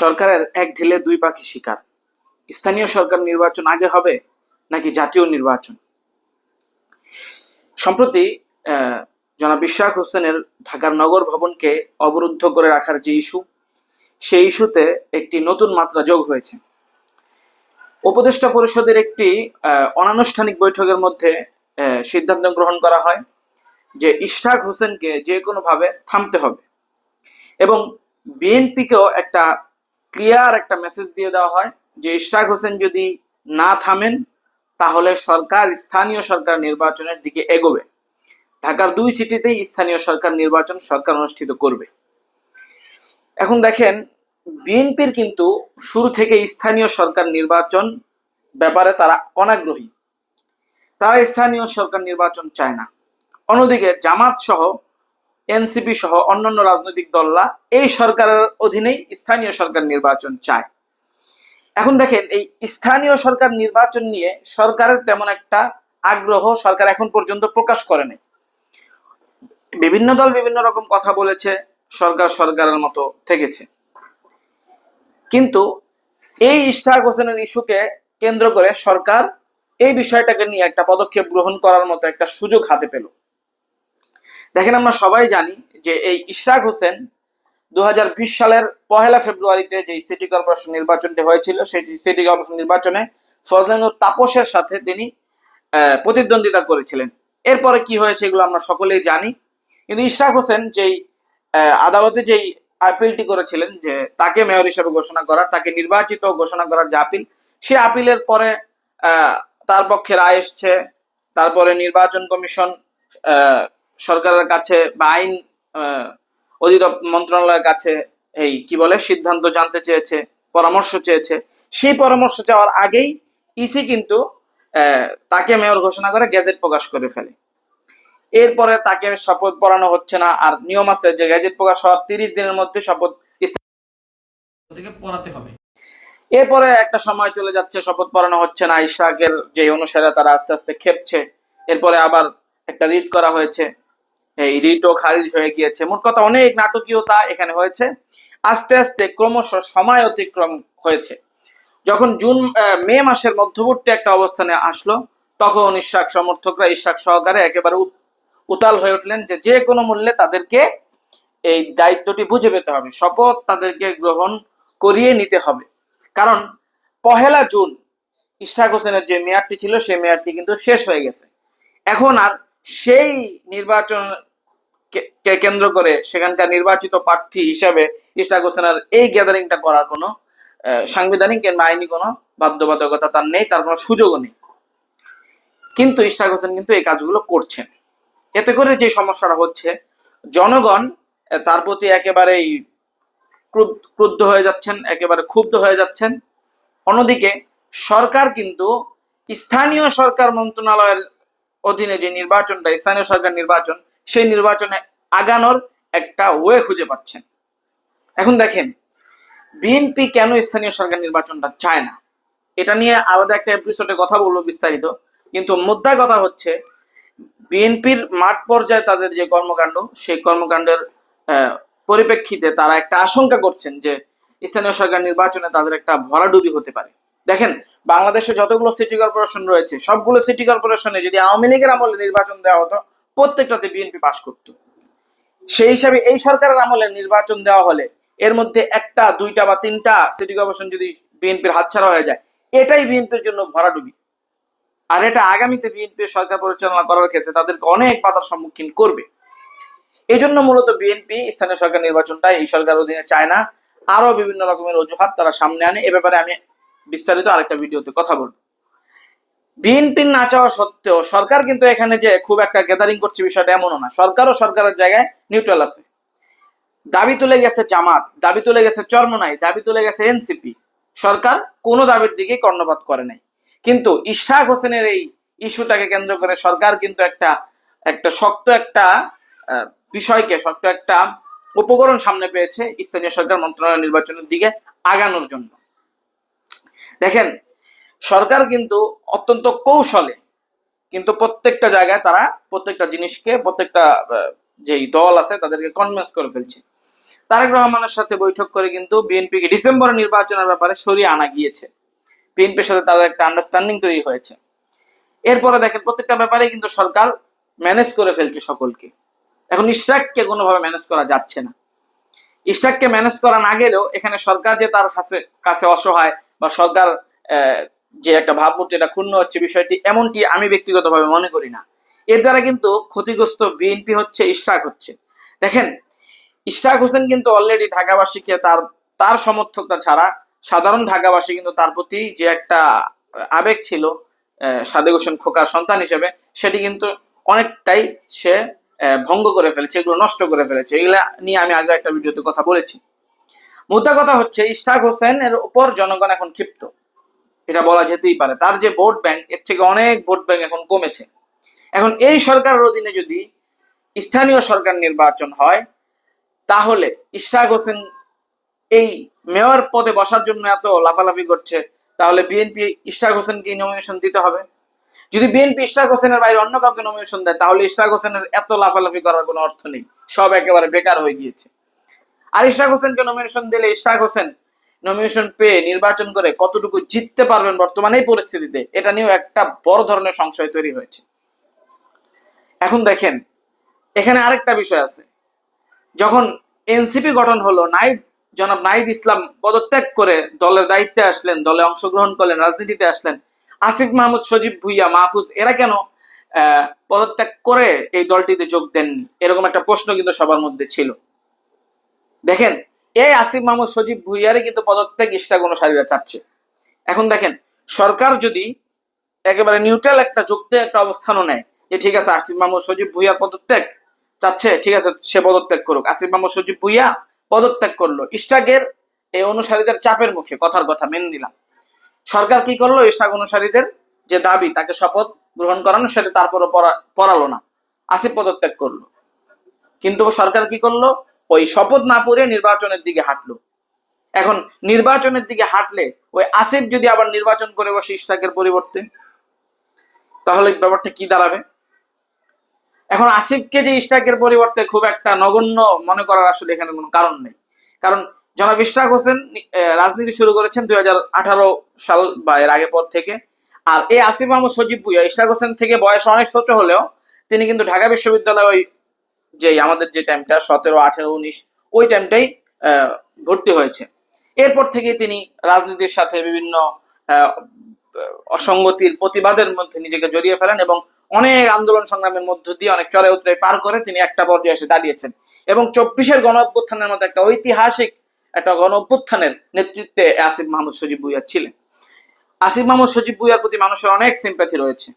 সরকারের এক ঢিলে দুই পাখি শিকার। স্থানীয় সরকার নির্বাচন আগে হবে নাকি জাতীয় নির্বাচন? সম্প্রতি জনাব ইশরাক হোসেনের ঢাকার নগর ভবনকে অবরুদ্ধ করে রাখার যে ইস্যু, সেই ইস্যুতে একটি নতুন মাত্রা যোগ হয়েছে। উপদেষ্টা পরিষদের একটি অনানুষ্ঠানিক বৈঠকের মধ্যে সিদ্ধান্ত গ্রহণ করা হয় যে ইশরাক হোসেনকে যে কোনোভাবে থামতে হবে। এবং বিএনপিকেও একটা ক্লিয়ার একটা মেসেজ দিয়ে দেওয়া হয় যে ইশরাক হোসেন যদি না থামেন, তাহলে সরকার, স্থানীয় সরকার নির্বাচনের দিকে এগোবে। ঢাকার দুই সিটিতেই স্থানীয় সরকার নির্বাচন সরকার অনুষ্ঠিত করবে। এখন দেখেন, বিএনপির কিন্তু শুরু থেকে স্থানীয় সরকার নির্বাচন ব্যাপারে তারা অনাগ্রহী। তারা স্থানীয় সরকার নির্বাচন চায় না। অন্যদিকে জামাত সহ এনসিপি সহ অন্যান্য রাজনৈতিক দলরা এই সরকারের অধীনেই স্থানীয় সরকার নির্বাচন চায়। এখন দেখেন, এই স্থানীয় সরকার নির্বাচন নিয়ে সরকারের তেমন একটা আগ্রহ সরকার এখন পর্যন্ত প্রকাশ করে নাই। বিভিন্ন দল বিভিন্ন রকম কথা বলেছে, সরকার সরকারের মতো থেকেছে। কিন্তু এই ইশরাক হোসেনের ইস্যুকে কেন্দ্র করে সরকার এই বিষয়টাকে নিয়ে একটা পদক্ষেপ গ্রহণ করার মতো একটা সুযোগ হাতে পেল। দেখেন আমরা সবাই জানি যে এই ইশরাক হোসেন দু হাজার বিশ সালের পহেলা ফেব্রুয়ারিতে যে সিটি কর্পোরেশন নির্বাচনটি হয়েছিল, সেই সিটি কর্পোরেশন নির্বাচনে ফজলানুর তাপসের সাথে তিনি প্রতিদ্বন্দ্বিতা করেছিলেন। এরপরে কি হয়েছে এগুলো আমরা সকলেই জানি। কিন্তু ইশরাক হোসেন যেই আদালতে যেই আপিলটি করেছিলেন যে তাকে মেয়র হিসেবে ঘোষণা করা, তাকে নির্বাচিত ঘোষণা করার যে আপিল, সে আপিলের পরে তার পক্ষে রায় এসছে, তারপরে নির্বাচন কমিশন সরকারের কাছে বা আইন অধিদপ্তর মন্ত্রণালয়ের কাছে এই কি বলে সিদ্ধান্ত জানতে চেয়েছে পরামর্শ চেয়েছে সেই পরামর্শ চাওয়ার আগেই ইসি কিন্তু তাকে মেয়র ঘোষণা করে গেজেট প্রকাশ করে ফেলে। এরপরে তাকে শপথ পড়ানো হচ্ছে না আর নিয়ম আছে যে গেজেট প্রকাশ হওয়ার তিরিশ দিনের মধ্যে শপথ থেকে পড়াতে হবে। এরপরে একটা সময় চলে যাচ্ছে শপথ পড়ানো হচ্ছে না ইশরাকের যে অনুসারে তারা আস্তে আস্তে খেপছে। এরপরে আবার একটা রিট করা হয়েছে। এই রিটও খারিজ হয়ে গিয়েছে। মোট কথা অনেক নাটকীয়তা এখানে হয়েছে। আস্তে আস্তে ক্রমশ সময় অতিক্রম হয়েছে। যখন জুন মে মাসের মধ্যবর্তী একটা অবস্থানে আসলো, তখন ইশাক সমর্থকরা, ইশাক সহকারে একেবারে উত- উতাল হয়ে উঠলেন যে যে কোনো মূল্যে তাদেরকে এই দায়িত্বটি বুঝে পেতে হবে, শপথ তাদেরকে গ্রহণ করিয়ে নিতে হবে। কারণ পহেলা জুন ইশাক হোসেনের যে মেয়াদটি ছিল, সেই মেয়াদটি কিন্তু শেষ হয়ে গেছে। এখন আর সেই নির্বাচন কে- কেন্দ্র করে সেখানকার নির্বাচিত প্রার্থী হিসাবে ইশাক হোসেনের এই গ্যাদারিংটা করার কোনো সাংবিধানিক কিংবা আইনি কোনো বাধ্যবাধকতা তার নেই, তার কোনো সুযোগও নেই। কিন্তু ইশাক হোসেন কিন্তু এই কাজগুলো করছেন। এতে করে যে সমস্যাটা হচ্ছে, জনগণ তার প্রতি একেবারেই ক্রুদ্ধ হয়ে যাচ্ছেন, একেবারে ক্ষুব্ধ হয়ে যাচ্ছেন। অন্যদিকে সরকার কিন্তু স্থানীয় সরকার মন্ত্রণালয়ের অধীনে যে নির্বাচনটা, স্থানীয় সরকার নির্বাচন, সেই নির্বাচনে আগানোর একটা ওয়ে খুঁজে পাচ্ছেন। এখন দেখেন বিএনপি কেন স্থানীয় সরকার নির্বাচনটা চায় না? এটা নিয়ে আলাদা একটা এপিসোডে কথা বলব বিস্তারিত। কিন্তু মুদ্রা কথা হচ্ছে বিএনপির মাঠ পর্যায়ে তাদের যে কর্মকাণ্ড, সেই কর্মকাণ্ডের পরিপ্রেক্ষিতে তারা একটা আশঙ্কা করছেন যে, স্থানীয় সরকার নির্বাচনে তাদের একটা ভরাডুবি হতে পারে। দেখেন, বাংলাদেশে যতগুলো সিটি কর্পোরেশন রয়েছে, সবগুলো সিটি কর্পোরেশনে যদি আওয়ামী লীগের আমলে নির্বাচন দেওয়া হতো, প্রত্যেকটাতে বিএনপি পাশ করতো। সেই হিসাবে এই সরকারের আমলে নির্বাচন দেওয়া হলে এর মধ্যে একটা, দুইটা বা তিনটা সিটি কর্পোরেশন যদি বিএনপির হাতছাড়া হয়ে যায়, এটাই বিএনপির জন্য ভরাডুবি। আর এটা আগামীতে বিএনপি সরকার পরিচালনা করার ক্ষেত্রে তাদেরকে অনেক বাধার সম্মুখীন করবে। এই জন্য মূলত বিএনপি স্থানীয় সরকার নির্বাচনটা এই সরকার অধীনে চায় না। আরও বিভিন্ন রকমের অজুহাত তারা সামনে আনে। এ ব্যাপারে আমি বিস্তারিত আরেকটা ভিডিওতে কথা বলব। বিএনপির না চাওয়া সত্ত্বেও সরকার কিন্তু এখানে যে খুব একটা গ্যাদারিং করছে বিষয়টা এমনও না। সরকারও সরকারের জায়গায় নিউট্রাল আছে। দাবি তুলে গেছে জামাত, দাবি তুলে গেছে চরমনাই, দাবি তুলে গেছে এনসিপি সরকার কোনো দাবির দিকে কর্ণপাত করে নাই। কিন্তু ইশরাক হোসেনের এই ইস্যুটাকে কেন্দ্র করে সরকার কিন্তু একটা একটা শক্ত একটা বিষয়কে, শক্ত একটা উপকরণ সামনে পেয়েছে স্থানীয় সরকার মন্ত্রণালয় নির্বাচনের দিকে আগানোর জন্য। দেখেন, সরকার কিন্তু অত্যন্ত কৌশলে কিন্তু প্রত্যেকটা জায়গায় তারা প্রত্যেকটা জিনিসকে, প্রত্যেকটা যেই দল আছে তাদেরকে কনভিন্স করে ফেলছে। তারেক রহমানের সাথে বৈঠক করে কিন্তু বিএনপিকে ডিসেম্বরে নির্বাচনের ব্যাপারে সরিয়ে আনা গিয়েছে। বিএনপির সাথে তাদের একটা আন্ডারস্ট্যান্ডিং তৈরি হয়েছে। এরপরে দেখেন, প্রত্যেকটা ব্যাপারে কিন্তু সরকার ম্যানেজ করে ফেলছে সকলকে। এখন ইশরাককে কোনোভাবে ম্যানেজ করা যাচ্ছে না। ইশরাককে ম্যানেজ করা না গেলেও এখানে সরকার যে তার কাছে কাছে অসহায় বা সরকার যে একটা ভাবমূর্তি, এটা ক্ষুণ্ণ হচ্ছে বিষয়টি, এমনটি আমি ব্যক্তিগতভাবে মনে করি না। এর দ্বারা কিন্তু ক্ষতিগ্রস্ত বিএনপি হচ্ছে ইশরাক হচ্ছে। দেখেন, ইশরাক হোসেন কিন্তু অলরেডি ঢাকাবাসীকে তার তার সমর্থকরা ছাড়া, সাধারণ ঢাকাবাসী কিন্তু তার প্রতি যে একটা আবেগ ছিল সাদেক হোসেন খোকার সন্তান হিসেবে, সেটি কিন্তু অনেকটাই সে ভঙ্গ করে ফেলেছে, এগুলো নষ্ট করে ফেলেছে। এগুলা নিয়ে আমি আগে একটা ভিডিওতে কথা বলেছি। মুদ্রা কথা হচ্ছে, ইশরাক হোসেন এর উপর জনগণ এখন ক্ষিপ্ত। এটা বলা যেতেই পারে। তার যে ভোট ব্যাংক, এর থেকে অনেক ভোট ব্যাংক এখন কমেছে। এখন এই সরকারের অধীনে যদি স্থানীয় সরকার নির্বাচন হয়, তাহলে ইশরাক হোসেন এই মেয়র পদে বসার জন্য এত লাফালাফি করছে, তাহলে বিএনপি ইশরাক হোসেনকে নমিনেশন দিতে হবে? যদি বিএনপি ইশরাক হোসেনের বাইরে অন্য কাউকে নমিনেশন দেয়, তাহলে ইশরাক হোসেনের এত লাফালাফি করার কোনো অর্থ নেই। সব একেবারে বেকার হয়ে গিয়েছে। আর ইশরাক হোসেনকে নমিনেশন দিলে ইশরাক হোসেন নমিনেশন পেয়ে নির্বাচন করে কতটুকু জিততে পারবেন বর্তমানে এই পরিস্থিতিতে, এটা নিয়েও একটা বড় ধরনের সংশয় তৈরি হয়েছে। এখন দেখেন, এখানে আরেকটা বিষয় আছে। যখন এনসিপি গঠন হলো, নাইদ, জনাব নাইদ ইসলাম পদত্যাগ করে দলের দায়িত্বে আসলেন, দলে অংশগ্রহণ করলেন, রাজনীতিতে আসলেন, আসিফ মাহমুদ, সজীব ভুইয়া, মাহফুজ, এরা কেন পদত্যাগ করে এই দলটিতে যোগ দেননি? এরকম একটা প্রশ্ন কিন্তু সবার মধ্যে ছিল। দেখেন, এই আসিফ মাহমুদ সজীব ভুইয়ারে কিন্তু পদত্যাগ ইস্টাক অনুসারীরা চাচ্ছে। এখন দেখেন, সরকার যদি একেবারে নিউট্রাল একটা যুক্ত একটা অবস্থানও নেয় যে, ঠিক আছে, আসিফ মাহমুদ সজীব ভুইয়ার পদত্যাগ চাচ্ছে, ঠিক আছে, সে পদত্যাগ করুক। আসিফ মাহমুদ সজীব ভুইয়া পদত্যাগ করল। ইস্টাকের এই অনুসারীদের চাপের মুখে, কথার কথা, মেনে নিলাম। সরকার কি করল? ইস্টাক অনুসারীদের যে দাবি, তাকে শপথ গ্রহণ করানো, সেটা তারপরে পড়ালো না। আসিফ পদত্যাগ করল। কিন্তু সরকার কি করল? ওই শপথ না পড়ে নির্বাচনের দিকে হাঁটলো। এখন নির্বাচনের দিকে হাঁটলে ওই আসিফ যদি আবার নির্বাচন করে বসে ইস্টাকের পরিবর্তে, তাহলে ব্যাপারটা কি দাঁড়াবে? এখন আসিফকে যে ইশরাকের পরিবর্তে খুব একটা নগণ্য মনে করার আসলে এখানে কোনো কারণ নেই। কারণ জনাব ইশরাক হোসেন রাজনীতি শুরু করেছেন দুই হাজার আঠারো সাল বা এর আগে পর থেকে। আর এই আসিফ মাহমুদ সজীব ভুইয়া হোসেন থেকে বয়স অনেক ছোট হলেও তিনি কিন্তু ঢাকা বিশ্ববিদ্যালয় ওই যে আমাদের যে টাইমটা সতেরো, আঠেরো, উনিশ, ওই টাইমটাই ভর্তি হয়েছে। এরপর থেকে তিনি রাজনীতির সাথে বিভিন্ন অসঙ্গতির প্রতিবাদের মধ্যে নিজেকে জড়িয়ে ফেলেন এবং অনেক আন্দোলন সংগ্রামের মধ্য দিয়ে অনেক চড়ে উতরে পার করে তিনি একটা পর্যায়ে এসে দাঁড়িয়েছেন। এবং চব্বিশের গণ অভ্যুত্থানের মতো একটা ঐতিহাসিক একটা গণ অভ্যুত্থানের নেতৃত্বে আসিফ মাহমুদ সজিব ভুইয়া ছিলেন। আসিফ মাহমুদ সজিব ভুইয়ার প্রতি মানুষের অনেক সিম্প্যাথি রয়েছে।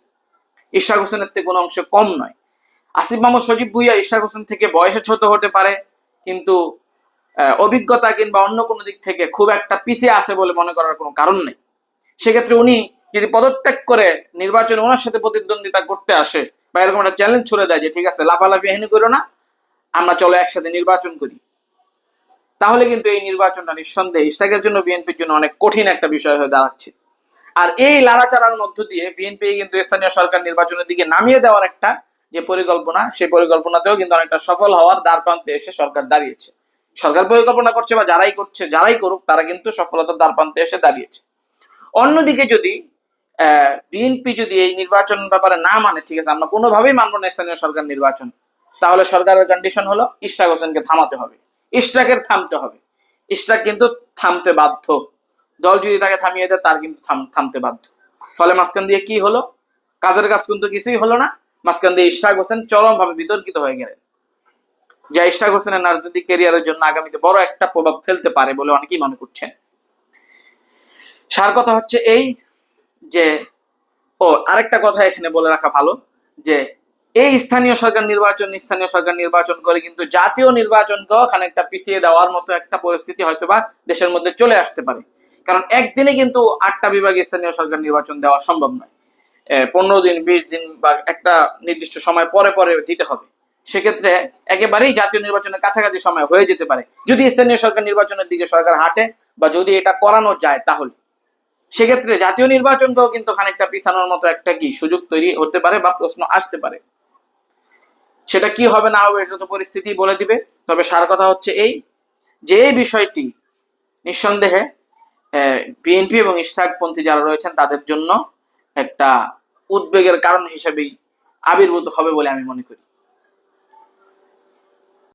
ইশাক হোসেনের থেকে কোনো অংশে কম নয়। আসিফ মাহমুদ সজীব ভুইয়া ইশাক হোসেন থেকে বয়সে ছোট হতে পারে, কিন্তু অভিজ্ঞতা কিংবা অন্য কোনো দিক থেকে খুব একটা পিছিয়ে আছে বলে মনে করার কোনো কারণ নেই। সেক্ষেত্রে উনি যদি পদত্যাগ করে নির্বাচনে ওনার সাথে প্রতিদ্বন্দ্বিতা করতে আসে বা এরকম একটা চ্যালেঞ্জ ছুড়ে দেয় যে, ঠিক আছে, লাফালাফি হেনি করো না, আমরা চলো একসাথে নির্বাচন করি। তাহলে কিন্তু এই নির্বাচনটা নিঃসন্দেহে ইস্টাকের জন্য বিএনপির জন্য অনেক কঠিন একটা বিষয় হয়ে দাঁড়াচ্ছে। আর এই লাড়াচাড়ার মধ্য দিয়ে বিএনপি কিন্তু স্থানীয় সরকার নির্বাচনের দিকে নামিয়ে দেওয়ার একটা যে পরিকল্পনা, সেই পরিকল্পনাতেও কিন্তু অনেকটা সফল হওয়ার দ্বার প্রান্তে এসে সরকার দাঁড়িয়েছে। সরকার পরিকল্পনা করছে বা যারাই করছে, যারাই করুক, তারা কিন্তু সফলতার দ্বার প্রান্তে এসে দাঁড়িয়েছে। অন্যদিকে যদি বিএনপি যদি এই নির্বাচন ব্যাপারে না মানে ঠিক আছে, আমরা কোনোভাবেই মানবো না স্থানীয় সরকার নির্বাচন, তাহলে সরকারের কন্ডিশন হলো ইশরাক হোসেনকে থামাতে হবে। ইশরাকের থামতে হবে। ইশরাক কিন্তু থামতে বাধ্য। দল যদি তাকে থামিয়ে দেয়, তার কিন্তু থামতে বাধ্য। ফলে মাঝখান দিয়ে কি হলো? কাজের কাজ কিন্তু কিছুই হলো না। মাঝখান দিয়ে ইশরাক হোসেন চরম ভাবে বিতর্কিত হয়ে গেলেন। যা ইশরাক হোসেনের রাজনৈতিক ক্যারিয়ারের জন্য আগামীতে বড় একটা প্রভাব ফেলতে পারে বলে অনেকেই মনে করছেন। সার কথা হচ্ছে এই যে, ও, আরেকটা কথা এখানে বলে রাখা ভালো যে, এই স্থানীয় সরকার নির্বাচন, স্থানীয় সরকার নির্বাচন করে কিন্তু জাতীয় নির্বাচনকেও খানিকটা পিছিয়ে দেওয়ার মতো একটা পরিস্থিতি হয়তো বা দেশের মধ্যে চলে আসতে পারে। কারণ একদিনে কিন্তু আটটা বিভাগে স্থানীয় সরকার নির্বাচন দেওয়া সম্ভব নয়। পনেরো দিন, বিশ দিন বা একটা নির্দিষ্ট সময় পরে পরে দিতে হবে। সেক্ষেত্রে একেবারেই জাতীয় নির্বাচনের কাছাকাছি সময় হয়ে যেতে পারে। যদি স্থানীয় সরকার নির্বাচনের দিকে সরকার হাঁটে বা যদি এটা করানো যায় তাহলে। সেক্ষেত্রে জাতীয় নির্বাচনকেও কিন্তু খানিকটা পিছানোর মতো একটা কি সুযোগ তৈরি হতে পারে বা প্রশ্ন আসতে পারে। সেটা কি হবে না হবে এটা তো পরিস্থিতি বলে দিবে। তবে সার কথা হচ্ছে এই যে এই বিষয়টি নিঃসন্দেহে বিএনপি এবং ইশরাকপন্থী যারা রয়েছেন তাদের জন্য একটা উদ্বেগের কারণ হিসেবেই আবির্ভূত হবে বলে আমি মনে করি।